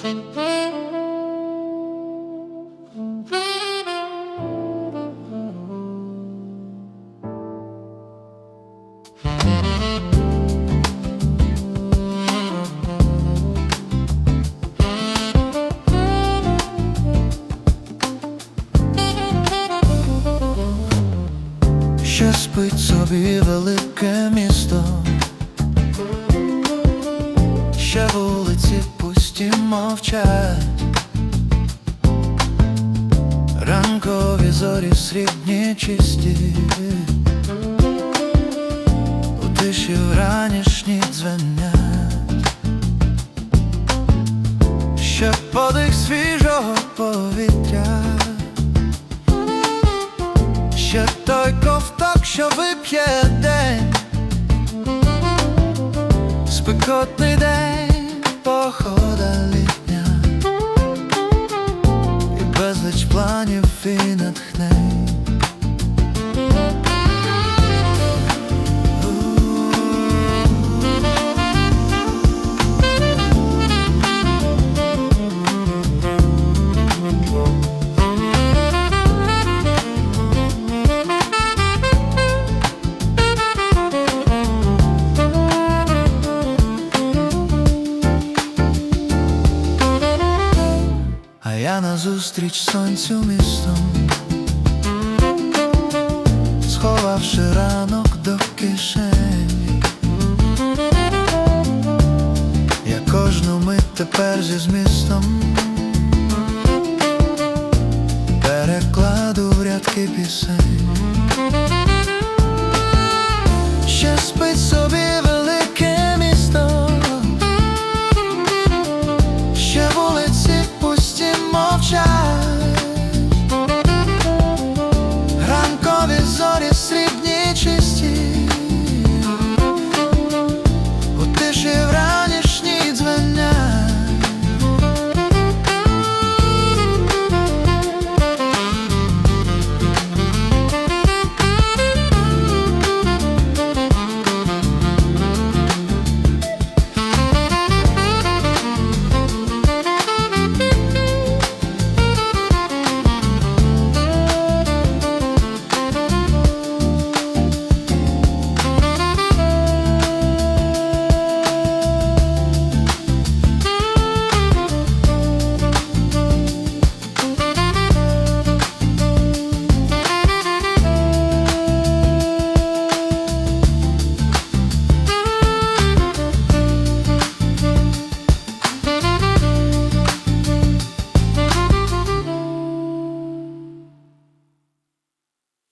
Ще спить собі велике місто, ще вулиці пусті мовчать, ранкові зорі срібні чисті, у тиші вранішні дзвенять, ще подих свіжого повітря. Ще той ковток, що вип'є день, спекотний день, похода літня, і безліч планів і натхнень. Я назустріч сонцю містом, сховавши ранок до кишені, я кожну мить тепер зі змістом. Перекладу в рядки пісень.